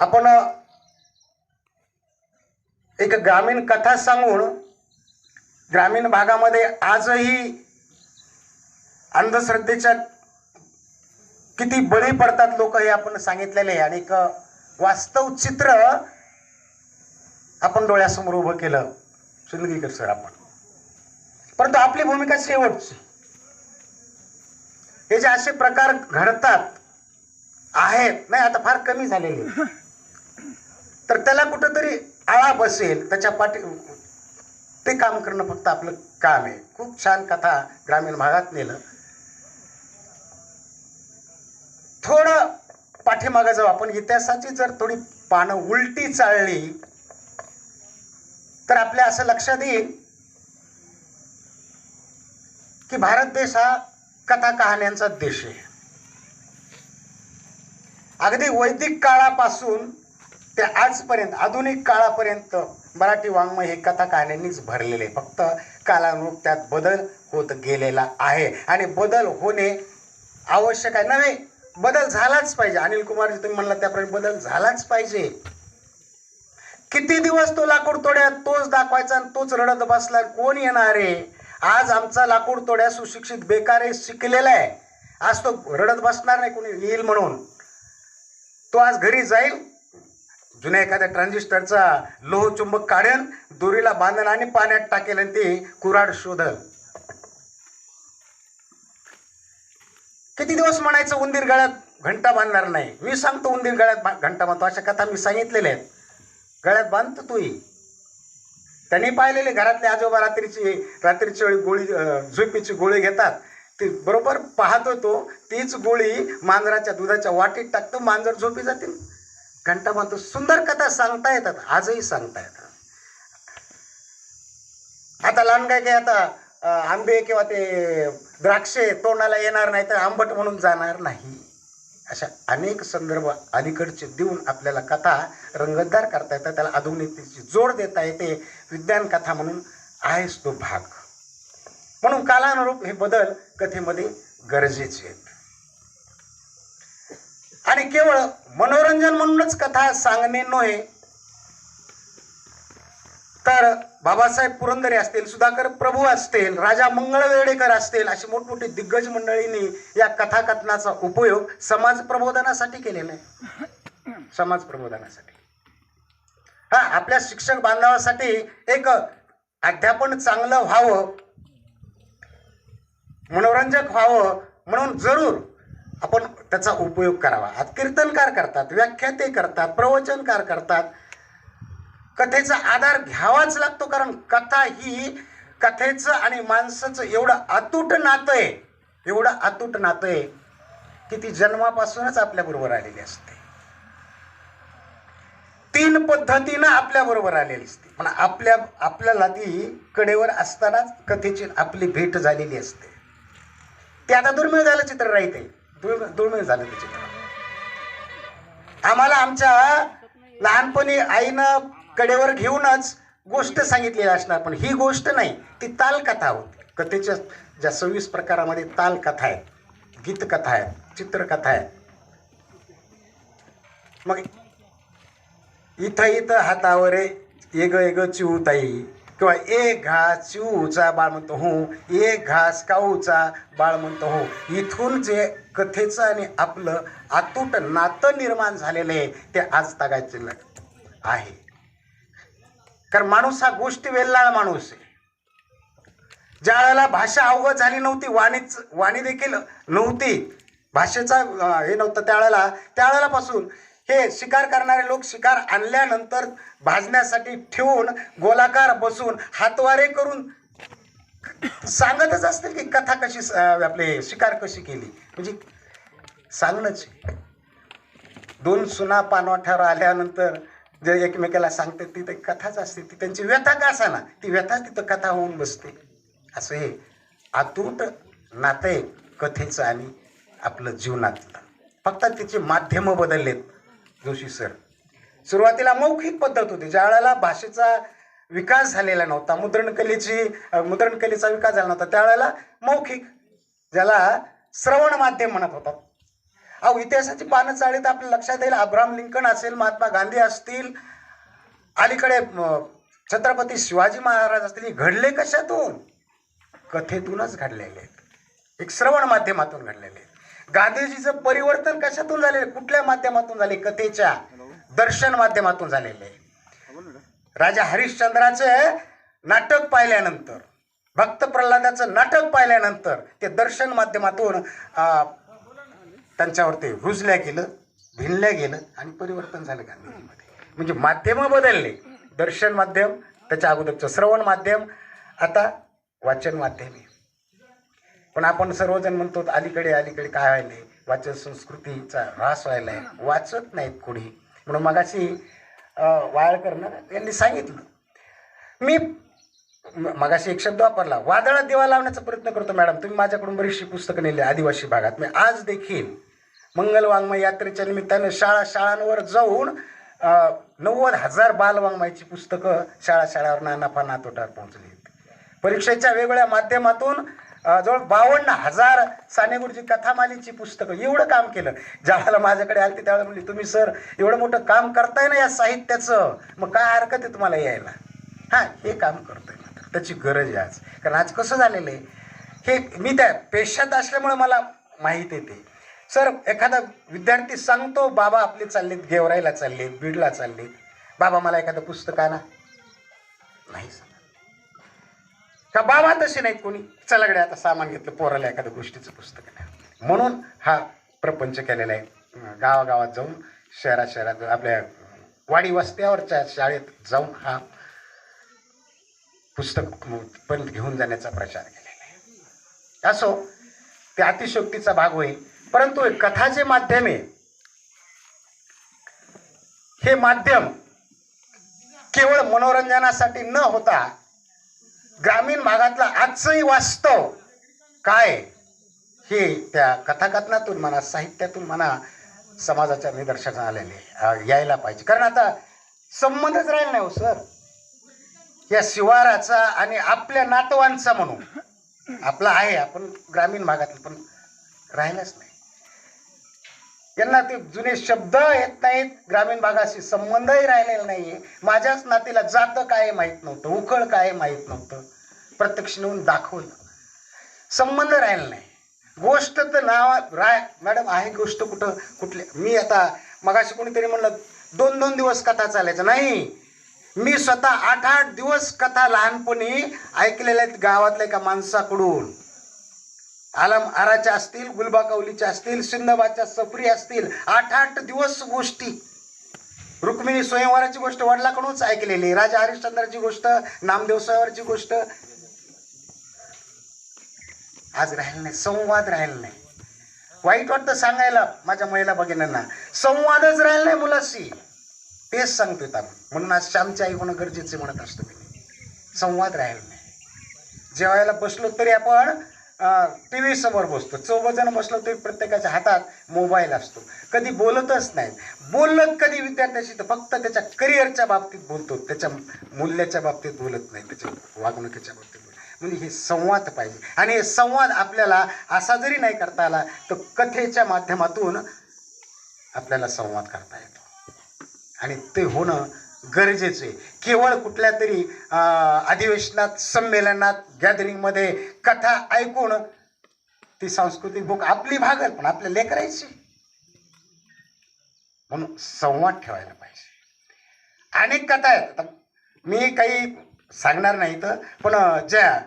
आपण एक ग्रामीण कथा सांगून ग्रामीण भागामध्ये आजही अंधश्रद्धेच्या किती बळी पडतात लोक हे आपण सांगितलेले आहे. आणि एक वास्तव चित्र आपण डोळ्यासमोर उभं केलं. सुंदगीकर सर आपण. परंतु आपली भूमिका शेवटची. हे जे असे प्रकार घडतात आहेत नाही आता फार कमी झालेले तर त्याला कुठंतरी आळा बसेल त्याच्या पाठी ते काम करणं फक्त आपलं काम आहे. खूप छान कथा ग्रामीण भागात नेलं. थोडं पाठीमागं जाऊ आपण. इतिहासाची जर थोडी पानं उलटी चालली तर आपल्या असं लक्षात येईल की भारत देश हा कथा कहाण्यांचा देश आहे. अगदी वैदिक काळापासून ते आजपर्यंत आधुनिक काळापर्यंत मराठी वाङ्मय हे कथा कहाण्यांनीच भरलेले. आहे. फक्त कालानुरूप त्यात बदल होत गेलेला आहे. आणि बदल होणे आवश्यक आहे. नव्हे बदल झालाच पाहिजे. अनिल कुमारजी तुम्ही म्हणला त्याप्रमाणे बदल झालाच पाहिजे. किती दिवस तो लाकूड तोड्या तोच दाखवायचा आणि तोच रडत बसला कोण येणार आहे? आज आमचा लाकूड तोड्या सुशिक्षित बेकार आहे शिकलेला आहे. आज तो रडत बसणार नाही कोणी येईल म्हणून. तो आज घरी जाईल जुन्या एखाद्या ट्रान्झिस्टरचा लोहचुंबक काढेल दोरीला बांधन आणि पाण्यात टाकेल आणि ते कुराड शोधल. किती दिवस म्हणायचं उंदीर गळ्यात घंटा बांधणार नाही? मी सांगतो उंदीर गळ्यात घंटा बांधतो अशा कथा मी सांगितलेल्या आहेत. गळ्यात बांधतो तूही. त्यांनी पाहिलेले घरातले आजोबा रात्रीची रात्रीची वेळी गोळी झोपीची झोपेची गोळी घेतात. ती बरोबर पाहतो तो तीच गोळी मांजराच्या दुधाच्या वाटीत टाकतो मांजर झोपी जातील. घंटा म्हणतो सुंदर कथा सांगता येतात आजही सांगता येतात. आता लहान काय काय आता आंबे किंवा ते द्राक्षे तोंडाला येणार नाही तर आंबट म्हणून जाणार नाही. अशा अनेक संदर्भ अलीकडचे देऊन आपल्याला कथा रंगतदार करता येतात त्याला आधुनिकतेची जोड देता येते. विज्ञान कथा म्हणून आहेच तो भाग. म्हणून कालानुरूप हे बदल कथेमध्ये गरजेचे आहेत. आणि केवळ मनोरंजन म्हणूनच कथा सांगणे नव्हे तर बाबासाहेब पुरंदरे असतील सुधाकर प्रभू असतील राजा मंगळवेडेकर असतील अशी मोठमोठी दिग्गज मंडळींनी या कथाकथनाचा उपयोग समाज प्रबोधनासाठी केलेला आहे. समाज प्रबोधनासाठी. हा आपल्या शिक्षक बांधवासाठी एक अध्यापन चांगलं व्हावं मनोरंजक व्हावं म्हणून जरूर आपण त्याचा उपयोग करावा. आज कीर्तनकार करतात व्याख्याते करतात प्रवचनकार करतात. कथेचा आधार घ्यावाच लागतो कारण कथा ही कथेचं आणि माणसाचं एवढं अतूट नातं आहे. एवढं अतूट नातं आहे की ती जन्मापासूनच आपल्याबरोबर आलेली असते. तीन पद्धतीनं आपल्याबरोबर आलेली असते. पण आपल्या आपल्याला ती कडेवर असतानाच कथेची आपली भेट झालेली असते. ते आता दुर्मिळ झालं चित्र राहते दुर्मिळ दुर्मिळ झालं ते चित्र आम्हाला आमच्या लहानपणी आईनं कडेवर घेऊनच गोष्ट सांगितलेली असणार पण ही गोष्ट नाही. ती तालकथा होती. कथेच्या ज्या सव्वीस प्रकारामध्ये तालकथा आहेत गीतकथा आहेत चित्रकथा आहेत. मग इथं इथं हातावर एग एग चिवताई. किंवा ए घास चिऊचा बाळ म्हणतो हो एक घास काऊचा बाळ म्हणतो हो इथून जे कथेचं आणि आपलं अतूट नातं निर्माण झालेलं आहे ते आज तागायचे आहे. कारण माणूस हा गोष्टी वेल्लाळ माणूस आहे. ज्या वेळेला भाषा अवगत झाली नव्हती वाणीच वाणी देखील नव्हती भाषेचा हे नव्हतं त्यावेळेला त्यावेळेलापासून हे शिकार करणारे लोक शिकार आणल्यानंतर भाजण्यासाठी ठेवून गोलाकार बसून हातवारे करून सांगतच असतील की कथा कशी स- आपले शिकार कशी केली. म्हणजे सांगणंच आहे. दोन सुना पानवाठावर आल्यानंतर जे एकमेकाला सांगतात ती तर कथाच असते. ती त्यांची व्यथा का असाना? ती व्यथा तिथं कथा होऊन बसते. असं हे आतूट नातं आहे कथेचं आणि आपलं जीवनातलं फक्त तिचे माध्यमं बदललेत जोशी सर. सुरुवातीला मौखिक पद्धत होती. ज्या वेळेला भाषेचा विकास झालेला नव्हता मुद्रणकलेची मुद्रणकलेचा विकास झाला नव्हता त्यावेळेला मौखिक ज्याला श्रवण माध्यम म्हणत होतात अहो इतिहासाची पानं चाळीत आपल्या लक्षात येईल. अब्राहम लिंकन असेल महात्मा गांधी असतील अलीकडे छत्रपती शिवाजी महाराज असतील हे घडले कशातून? कथेतूनच घडलेले आहेत. एक श्रवण माध्यमातून घडलेले आहेत. गांधीजीचं परिवर्तन कशातून झालेलं कुठल्या माध्यमातून झाले? कथेच्या दर्शन माध्यमातून झालेले. राजा हरिश्चंद्राचे नाटक पाहिल्यानंतर भक्त प्रल्हादाचं नाटक पाहिल्यानंतर ते दर्शन माध्यमातून त्यांच्यावर ते रुजल्या गेलं भिनल्या गेलं आणि परिवर्तन झालं गांधीजीमध्ये. म्हणजे माध्यमं बदलले. दर्शन माध्यम त्याच्या अगोदरचं श्रवण माध्यम आता वाचन माध्यम आहे. पण आपण सर्वजण म्हणतो अलीकडे अलीकडे काय व्हायलंय? वाचन संस्कृतीचा ऱ्हास व्हायलाय. वाचत नाहीत कोणी. म्हणून मगाशी अं, वाळकर यांनी सांगितलं. मी मगाशी एक शब्द वापरला वादळात दिवा लावण्याचा प्रयत्न करतो मॅडम. तुम्ही माझ्याकडून बरीचशी पुस्तकं नेली आदिवासी भागात. मी आज देखील मंगल वाङ्मय यात्रेच्या निमित्तानं शाळा शाळांवर जाऊन नव्वद हजार बालवाङ्मयाची पुस्तकं शाळा शाळावर नानाफा नातोटावर पोहोचली. परीक्षेच्या वेगवेगळ्या माध्यमातून जवळ बावन्न हजार सानेगुरुजी कथामालीची पुस्तकं एवढं काम केलं. ज्यावेळेला माझ्याकडे आली त्यावेळेला म्हणली तुम्ही सर एवढं मोठं काम करताय ना या साहित्याचं मग काय हरकत आहे तुम्हाला यायला? हां हे काम करतोय मात्र त्याची गरज आहे आज. कारण आज कसं झालेलं आहे? हे मी त्या पेशात असल्यामुळे मला माहीत येते सर एखादा विद्यार्थी सांगतो बाबा आपले चाललेत गेवरायला चाललेत बीडला चाललेत. बाबा मला एखादं पुस्तक आणा. नाही का बाबा तसे नाहीत कोणी? चलाकडे आता सामान घेतलं पोराला एखाद्या गोष्टीचं पुस्तक नाही म्हणून हा प्रपंच केलेला आहे. गावागावात जाऊन शहरा शहरात आपल्या वाडी वस्त्यावरच्या शाळेत जाऊन हा पुस्तक पण घेऊन जाण्याचा प्रचार केलेला आहे. असो ते अतिशोक्तीचा भाग होईल. परंतु कथाचे माध्यम आहे हे माध्यम केवळ मनोरंजनासाठी न होता ग्रामीण भागातला आजचंही वास्तव काय हे त्या कथाकथनातून म्हणा साहित्यातून म्हणा समाजाच्या निदर्शनात आलेले यायला पाहिजे. कारण आता संबंधच राहिला नाही हो सर. या शिवाराचा आणि आपल्या नातवांचा म्हणून आपला आहे आपण ग्रामीण भागातलं पण राहिलाच नाही. यांना ते जुने शब्द येत नाहीत ग्रामीण भागाशी संबंधही राहिलेला नाहीये. माझ्याच नातीला जातं काय माहीत नव्हतं उखळ काय माहीत नव्हतं. प्रत्यक्ष नेऊन दाखवलं संबंध राहिला नाही. गोष्ट तर नाव राय मॅडम आहे गोष्ट कुठं कुठली? मी आता मगाशी कोणीतरी म्हणलं दोन दोन दिवस कथा चालायचं. नाही. मी स्वतः आठ आठ दिवस कथा लहानपणी ऐकलेल्या आहेत गावातल्या एका माणसाकडून. आलम आराच्या असतील गुलबाकवलीच्या असतील सिंदबादच्या सफरी असतील आठ आठ दिवस गोष्टी. रुक्मिणी स्वयंवराची गोष्ट वडिलाकडूनच ऐकलेली. राजा हरिश्चंद्राची गोष्ट नामदेव स्वयंवरची गोष्ट. आज राहिलं नाही संवाद राहिला नाही. वाईट वाटतं सांगायला माझ्या महिला भगिनींना संवादच राहिला नाही मुलाशी. तेच सांगतोय आम्ही म्हणून आज श्यामची आई होणं गरजेचे म्हणत असतो मी. संवाद राहिला नाही. जेवायला बसलो तरी आपण टी व्ही समोर बसतो. चौघजण बसलो तरी प्रत्येकाच्या हातात मोबाईल असतो. कधी बोलतच नाही बोललं कधी विद्यार्थ्याशी तर फक्त त्याच्या करिअरच्या बाबतीत बोलतो. त्याच्या मूल्याच्या बाबतीत बोलत नाही. त्याच्या वागणुकीच्या बाबतीत बोलत म्हणजे हे संवाद पाहिजे. आणि हे संवाद आपल्याला असा जरी नाही करता आला तर कथेच्या माध्यमातून आपल्याला संवाद करता येतो. आणि ते होणं गरजेचं आहे. केवळ कुठल्या तरी अधिवेशनात संमेलनात गॅदरिंगमध्ये कथा ऐकून ती सांस्कृतिक भूक आपली भागल पण आपल्या लेकरायची. म्हणून संवाद ठेवायला पाहिजे. अनेक कथा आहेत. आता मी काही सांगणार नाही तर पण ज्या